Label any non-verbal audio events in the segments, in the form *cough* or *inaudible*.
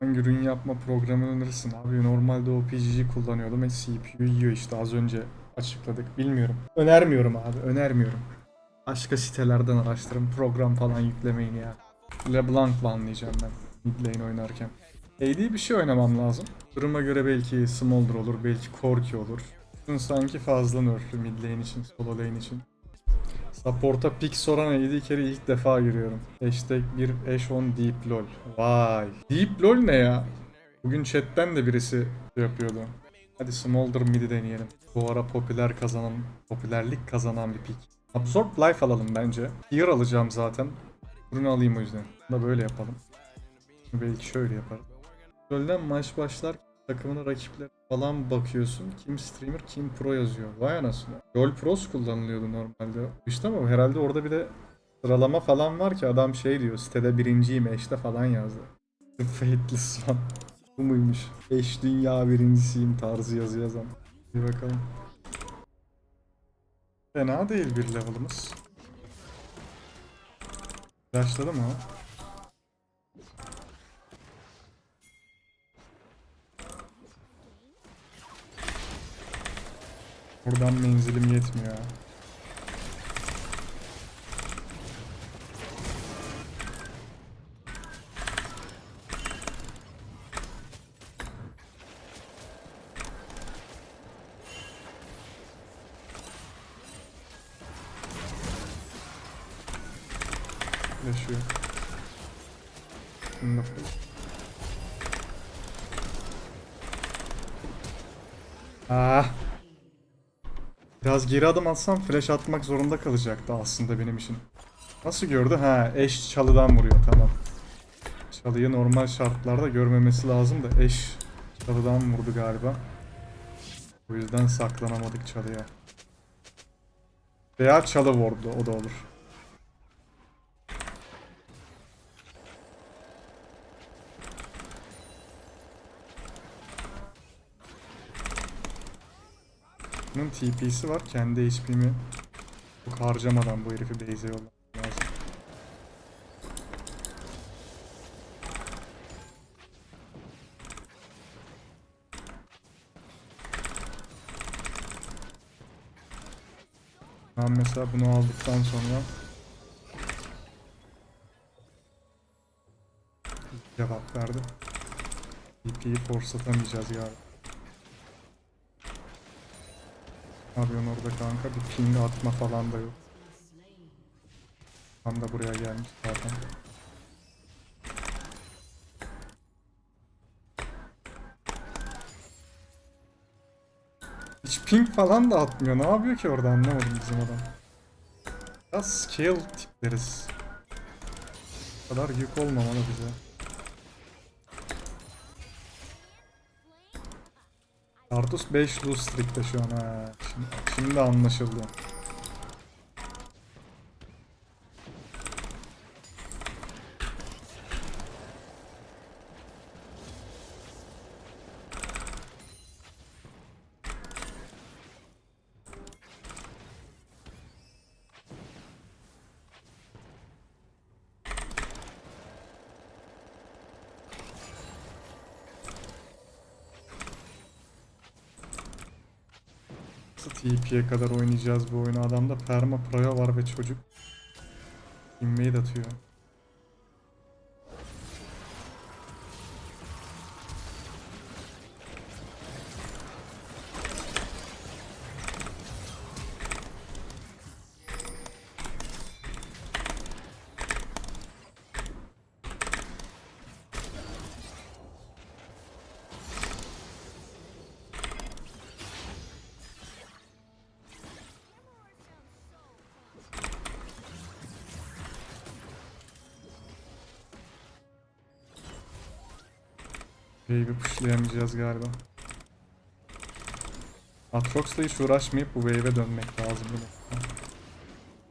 Hangi ürün yapma programını önerirsin? Abi normalde o PGG kullanıyordum. E, CPU yiyor işte az önce açıkladık. Bilmiyorum. Önermiyorum abi. Önermiyorum. Başka sitelerden araştırın. Program falan yüklemeyin ya. LeBlanc banlayacağım ben. Mid lane oynarken. AD bir şey oynamam lazım. Duruma göre belki Smolder olur, belki Corki olur. Sanki fazla nerflü mid lane için, solo lane için. Support'a pick soran AD kere ilk defa giriyorum. Hashtag bir eş 10 deep lol. Vay. Deep lol ne ya? Bugün chatten de birisi şey yapıyordu. Hadi Smolder mid'i deneyelim. Bu ara popüler kazanan, popülerlik kazanan bir pick. Absorb Life alalım bence. Heal alacağım zaten. Ürünü alayım o yüzden. Bunu da böyle yapalım. Belki şöyle yaparım. LoL'den maç başlar takımına rakiplere falan bakıyorsun. Kim streamer kim pro yazıyor. Vay anasını. LoL pros kullanılıyordu normalde. İşte ama herhalde orada bir de sıralama falan var ki adam şey diyor sitede birinciyim eşte falan yazdı. *laughs* The Fateless One. Bu muymuş? Eş dünya birincisiyim tarzı yazı yazan. Bir bakalım. Fena değil bir level'ımız. Başladı mı o? Buradan menzilim yetmiyor. Biraz geri adım atsam flash atmak zorunda kalacaktı aslında benim için. Nasıl gördü? Ha, eş çalıdan vuruyor tamam. Çalıyı normal şartlarda görmemesi lazım da eş çalıdan vurdu galiba. O yüzden saklanamadık çalıya. Veya çalı vurdu o da olur. Bunun TP'si var. Kendi HP'mi çok harcamadan bu herifi base'e yollamam lazım. Ben mesela bunu aldıktan sonra cevap verdi. TP'yi force'latamayacağız galiba. Ne yapıyorsun orada kanka? Bir ping atma falan da yok. Tam da buraya gelmiş zaten. Hiç ping falan da atmıyor. Ne yapıyor ki orada anlamadım bizim adam. Ya scale tipleriz. Bu kadar yük olmamalı bize. Artus 5 lose streak'te şu an ha. Şimdi, şimdi anlaşıldı. Nasıl TP'ye kadar oynayacağız bu oyunu? Adamda perma proya var ve çocuk invade atıyor. Wave'i pushlayamayacağız galiba. Atrox'la hiç uğraşmayıp bu wave'e dönmek lazım.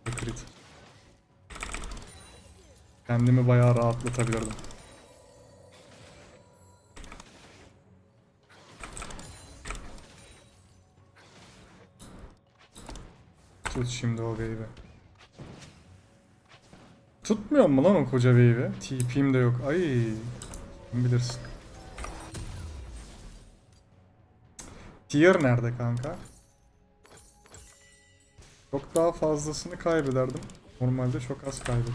Bu kritik. Kendimi bayağı rahatlatabilirdim. Tut şimdi o wave'i. Tutmuyor mu lan o koca wave'i? TP'm de yok. Ay. Bilirsin. Tier nerede kanka? Çok daha fazlasını kaybederdim. Normalde çok az kaybettim.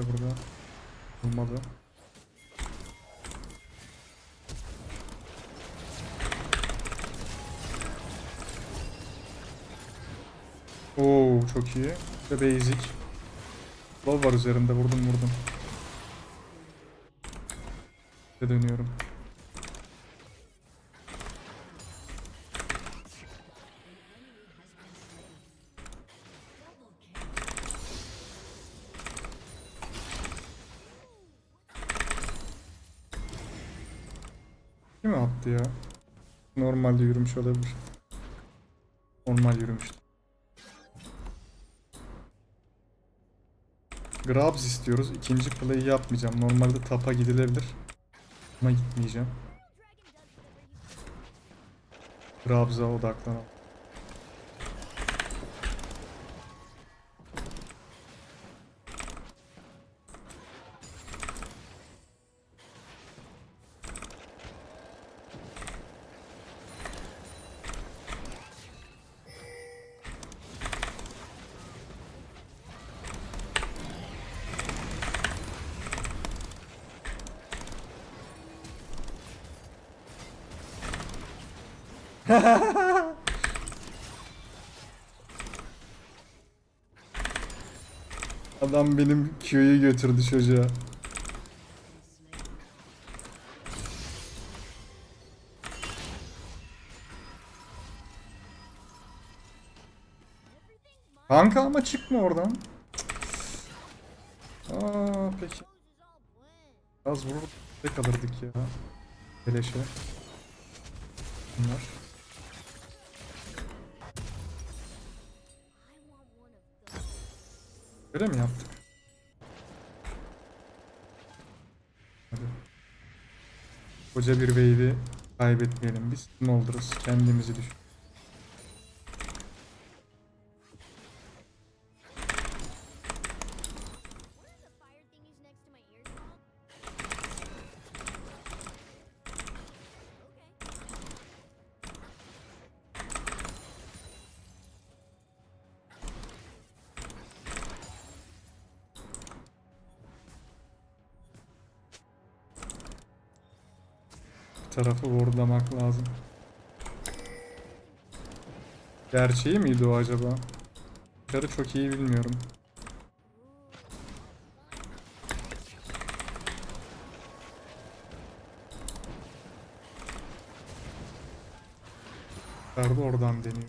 Bekle burada. Olmadı. Oo çok iyi. Ve basic. Love var üzerinde vurdum vurdum. Ve dönüyorum. Attı ya? Normalde yürümüş olabilir. Normal yürümüş. Grabs istiyoruz. İkinci play'i yapmayacağım. Normalde tapa gidilebilir. Ama gitmeyeceğim. Grabs'a odaklanalım. Adam benim Q'yu götürdü çocuğa. Kanka ama çıkma oradan. Aa peki. Az vurur ne kalırdık ya. Beleşe. Bunlar. Öyle mi yaptık? Hadi. Koca bir wave'i kaybetmeyelim biz. Ne oluruz kendimizi düşün. Tarafı vurlamak lazım. Gerçeği miydi o acaba? Karı çok iyi bilmiyorum. Karda oradan deniyor.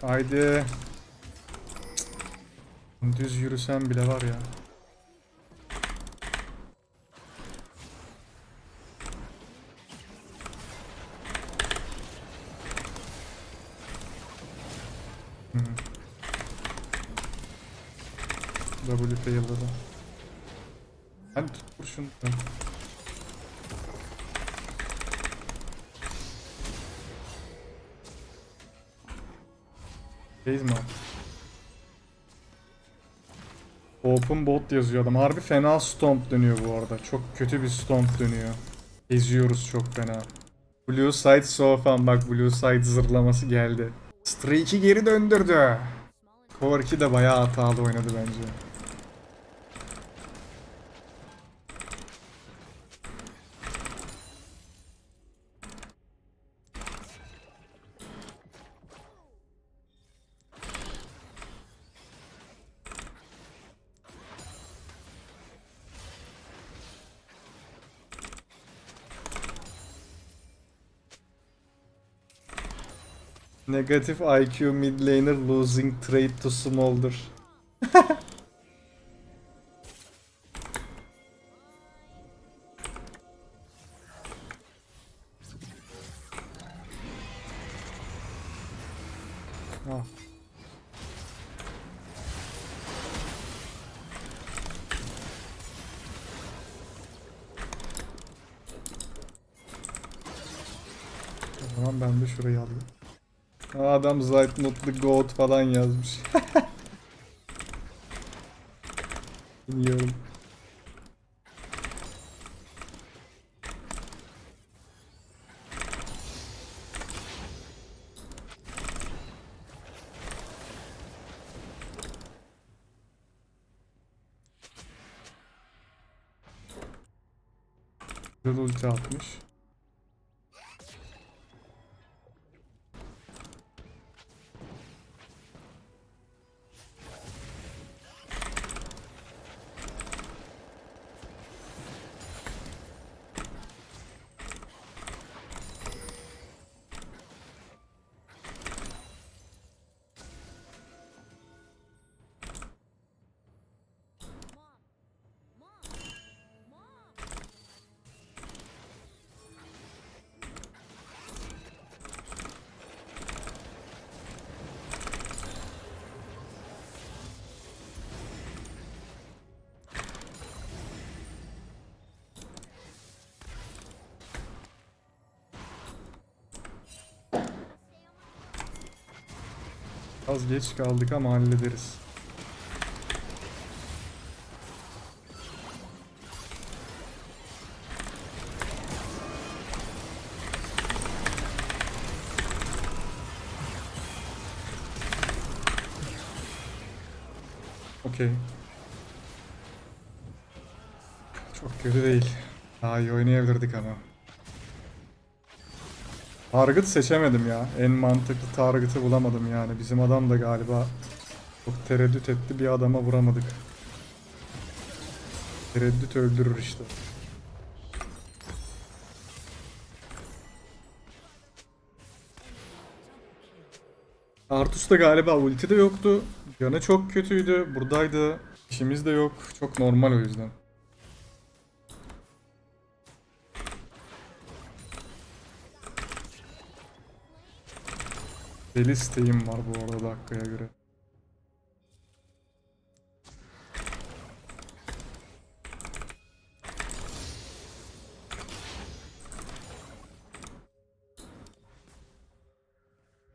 Haydi. Düz yürüsem bile var ya. W fail'ladı. Hadi tut vur şunu. Base mi? Open bot yazıyor adam. Harbi fena stomp dönüyor bu arada. Çok kötü bir stomp dönüyor. Eziyoruz çok fena. Blue side so fun. Bak blue side zırlaması geldi. Streak'i geri döndürdü. Korki de bayağı hatalı oynadı bence. Negative IQ mid laner losing trade to smolder. Zeitnot'lu Goat falan yazmış. *laughs* Biliyorum. Güzel ulti atmış. Az geç kaldık ama hallederiz. Okey. Çok kötü değil. Daha iyi oynayabilirdik ama. Target seçemedim ya. En mantıklı target'ı bulamadım yani. Bizim adam da galiba çok tereddüt etti. Bir adama vuramadık. Tereddüt öldürür işte. Artus da galiba ulti de yoktu. Yanı çok kötüydü. Buradaydı. İşimiz de yok. Çok normal o yüzden. Deli isteğim var bu arada dakikaya göre.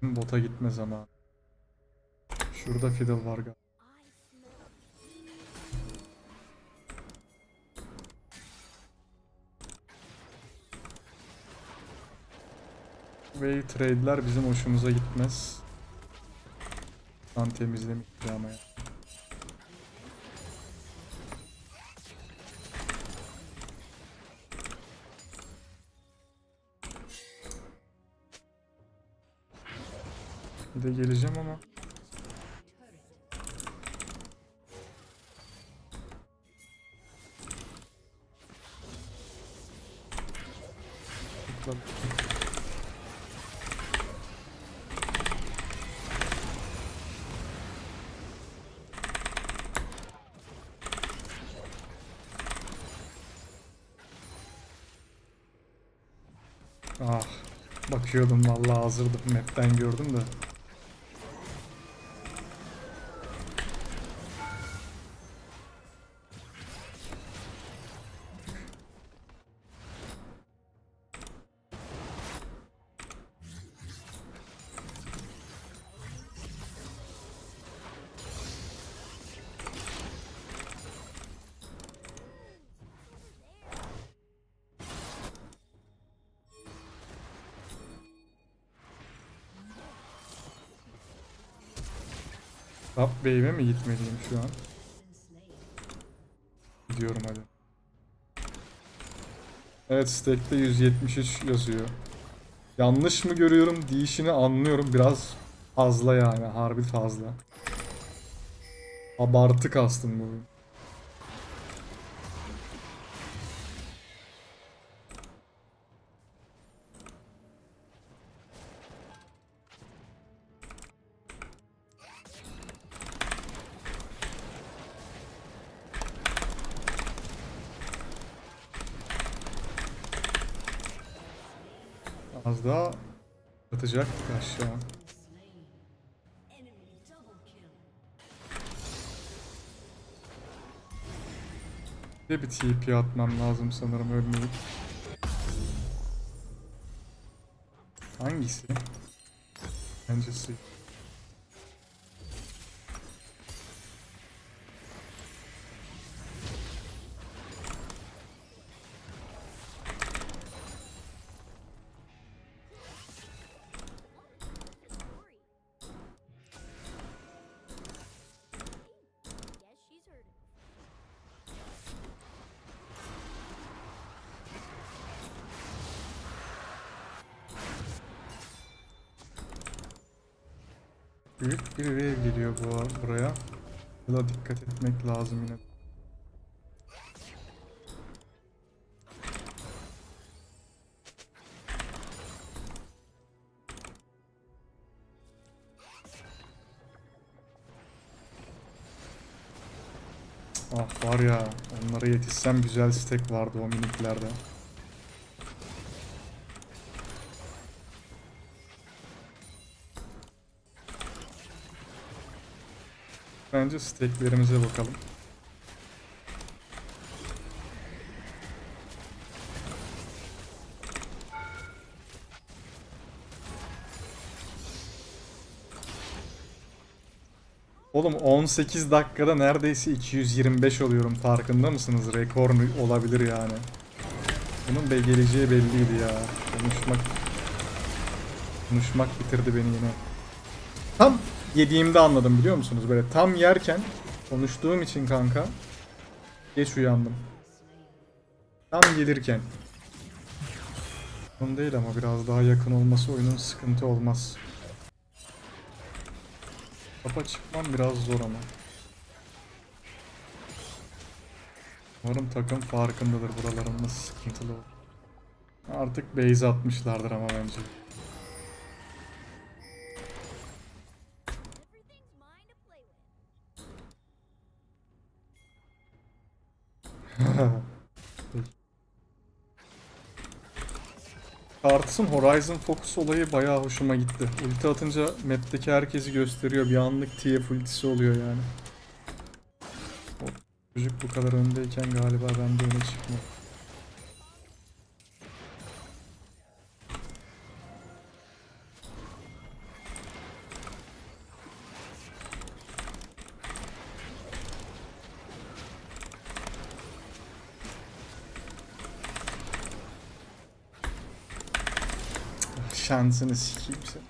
Bota gitme zamanı. Şurada fiddle var galiba. Ve trade'ler bizim hoşumuza gitmez. Kan temizlemiş ama ya. Bir de geleceğim ama. Tıkla. Ah, bakıyordum vallahi hazırdım map'ten gördüm de. Top wave'e mi gitmeliyim şu an? Gidiyorum hadi. Evet stack'te 173 yazıyor. Yanlış mı görüyorum değişini anlıyorum. Biraz fazla yani harbi fazla. Abartı kastım bu. Az daha atacaktık aşağı. Bir bir TP atmam lazım sanırım ölmeyip. Hangisi? Bence Büyük bir wave geliyor bu buraya. Buna dikkat etmek lazım yine. Ah var ya onlara yetişsem güzel stack vardı o miniklerde. Bence stacklerimize bakalım. Oğlum 18 dakikada neredeyse 225 oluyorum farkında mısınız? Rekor olabilir yani. Bunun be geleceği belliydi ya. Konuşmak konuşmak bitirdi beni yine. Tam yediğimde anladım biliyor musunuz? Böyle tam yerken konuştuğum için kanka geç uyandım. Tam gelirken. Onun değil ama biraz daha yakın olması oyunun sıkıntı olmaz. Kapa çıkmam biraz zor ama. Umarım takım farkındadır buraların nasıl sıkıntılı. Artık base atmışlardır ama bence. *laughs* Karts'ın Horizon Focus olayı bayağı hoşuma gitti. Ulti atınca map'teki herkesi gösteriyor. Bir anlık TF ultisi oluyor yani. O çocuk bu kadar öndeyken galiba ben de öne çıkmam. Şansını sikeyim sen.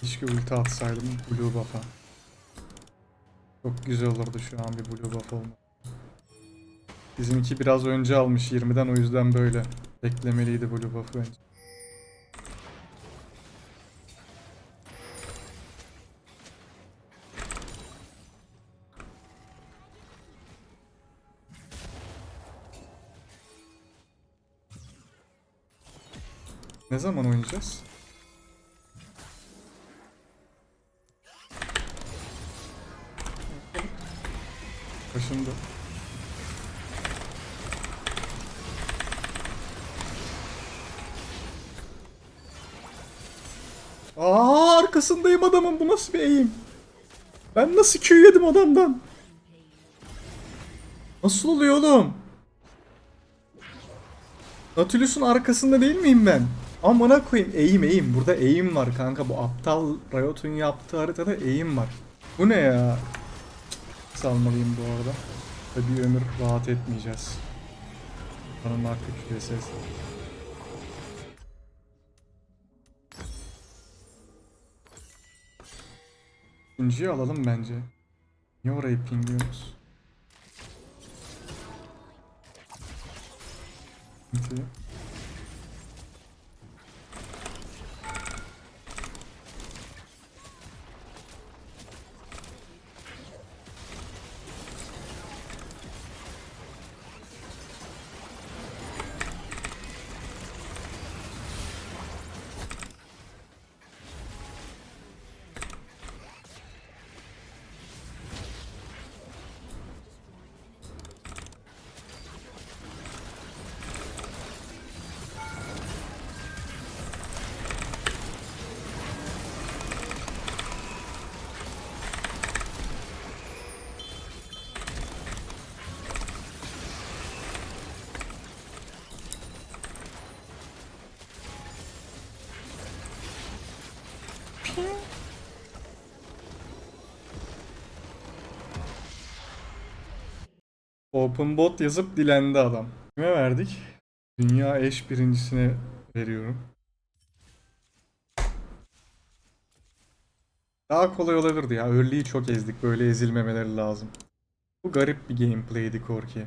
Keşke ulti atsaydım blue buff'a. Çok güzel olurdu şu an bir blue buff olma. Bizimki biraz önce almış 20'den o yüzden böyle. Beklemeliydi blue buff'ı bence. Ne zaman oynayacağız? Başında. Aa arkasındayım adamın bu nasıl bir eğim? Ben nasıl Q yedim adamdan? Nasıl oluyor oğlum? Nautilus'un arkasında değil miyim ben? Amına koyayım eğim eğim. Burada eğim var kanka. Bu aptal Riot'un yaptığı haritada eğim var. Bu ne ya? Salmalıyım bu arada. Ve bir ömür rahat etmeyeceğiz. Bana artık KSS. İkinciyi alalım bence. Niye orayı pingliyoruz? Sıkıntı. Open bot yazıp dilendi adam. Kime verdik? Dünya eş birincisine veriyorum. Daha kolay olabilirdi ya. Early'yi çok ezdik. Böyle ezilmemeleri lazım. Bu garip bir gameplay'di Korki.